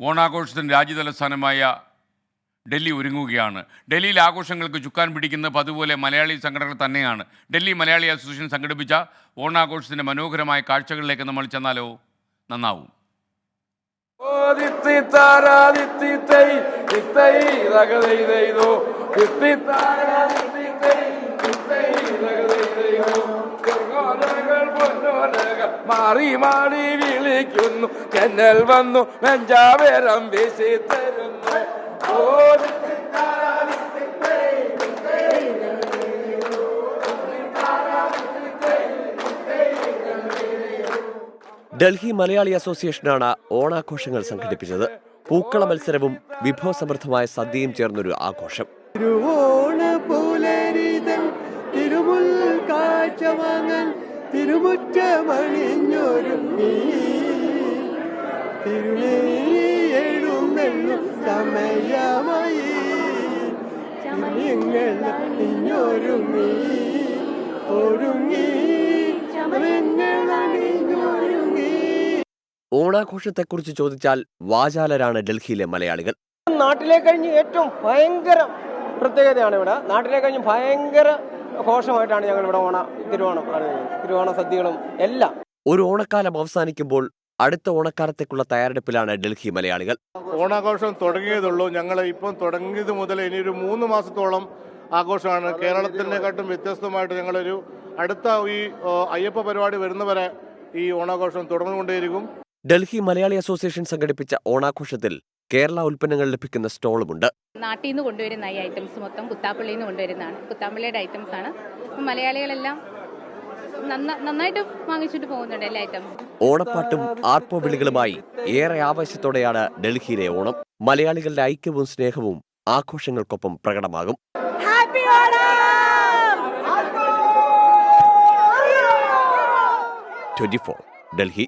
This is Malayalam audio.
ഓണാഘോഷത്തിന് രാജ്യതലസ്ഥാനമായ ഡൽഹി ഒരുങ്ങുകയാണ്. ഡൽഹിയിൽ ആഘോഷങ്ങൾക്ക് ചുക്കാൻ പിടിക്കുന്നത് പതുപോലെ മലയാളി സംഘടനകൾ തന്നെയാണ്. ഡൽഹി മലയാളി അസോസിയേഷൻ സംഘടിപ്പിച്ച ഓണാഘോഷത്തിന്റെ മനോഹരമായ കാഴ്ചകളിലേക്ക് നമ്മൾ ചെന്നാലോ? നന്നാവും. ഓ മാറി മാറി വിളിക്കുന്നു. ജനൽ വന്നു വെഞ്ചാവേരം വീശി തരുന്നു. ഡൽഹി മലയാളി അസോസിയേഷനാണ് ഓണാഘോഷങ്ങൾ സംഘടിപ്പിച്ചത്. പൂക്കള മത്സരവും വിഭവസമൃദ്ധമായ സദ്യയും ചേർന്നൊരു ആഘോഷം. തിരുവോണ പുലരിതൻ തിരുമുൽ കാഴ്ച വാങ്ങാൻ തിരുമുറ്റമണിഞ്ഞൊരുങ്ങി. തിരുനെഴുന്നെള്ളും സമയമായി. ഞങ്ങൾ അണിഞ്ഞൊരുങ്ങി ഒരുങ്ങി. ഞങ്ങൾ അണിഞ്ഞൊരുങ്ങി ഓണാഘോഷത്തെക്കുറിച്ച് ചോദിച്ചാൽ വാചാലരാണ് ഡൽഹിയിലെ മലയാളികൾ. നാട്ടിലെ കഴിഞ്ഞ് ഏറ്റവും ഭയങ്കര പ്രത്യേകതയാണ് ഇവിടെ. നാട്ടിലെ കഴിഞ്ഞ് ഭയങ്കര ഘോഷമായിട്ടാണ് ഞങ്ങൾ ഇവിടെ ഓണ തിരുവോണം. തിരുവോണ സദ്യകളും എല്ലാം. ഒരു ഓണക്കാലം അവസാനിക്കുമ്പോൾ അടുത്ത ഓണക്കാലത്തേക്കുള്ള തയ്യാറെടുപ്പിലാണ് ഡൽഹി മലയാളികൾ. ഓണാഘോഷം തുടങ്ങിയതുള്ളൂ ഞങ്ങൾ ഇപ്പം തുടങ്ങിയത് മുതൽ ഇനി ഒരു മൂന്ന് മാസത്തോളം ആഘോഷമാണ്. കേരളത്തിനെക്കാട്ടും വ്യത്യസ്തമായിട്ട് ഞങ്ങളൊരു അടുത്ത ഈ അയ്യപ്പ പരിപാടി വരുന്നവരെ ഈ ഓണാഘോഷം തുടർന്നുകൊണ്ടേയിരിക്കും. ഡൽഹി മലയാളി അസോസിയേഷൻ സംഘടിപ്പിച്ച ഓണാഘോഷത്തിൽ കേരള ഉൽപ്പന്നങ്ങൾ ലഭിക്കുന്ന സ്റ്റോളുമുണ്ട്. നാട്ടിൽ നിന്ന് കൊണ്ടുവരുന്ന ഈ ഐറ്റംസ് മൊത്തം കുത്താപ്പള്ളിയിൽ നിന്ന് കൊണ്ടുവരുന്നതാണ്. കുത്താപ്പള്ളിയുടെ ഐറ്റംസ് ആണ്. മലയാളികളെല്ലാം നന്നായിട്ട് വാങ്ങിച്ചിട്ട് പോകുന്നുണ്ട് എല്ലാ ഐറ്റംസും ഓണപ്പാട്ടും ആർപ്പോ വിളികളുമായി ഏറെ ആവേശത്തോടെയാണ് ഡൽഹിയിലെ ഓണം. മലയാളികളുടെ ഐക്യവും സ്നേഹവും ആഘോഷങ്ങൾക്കൊപ്പം പ്രകടമാകും. ട്വന്റി ഡൽഹി.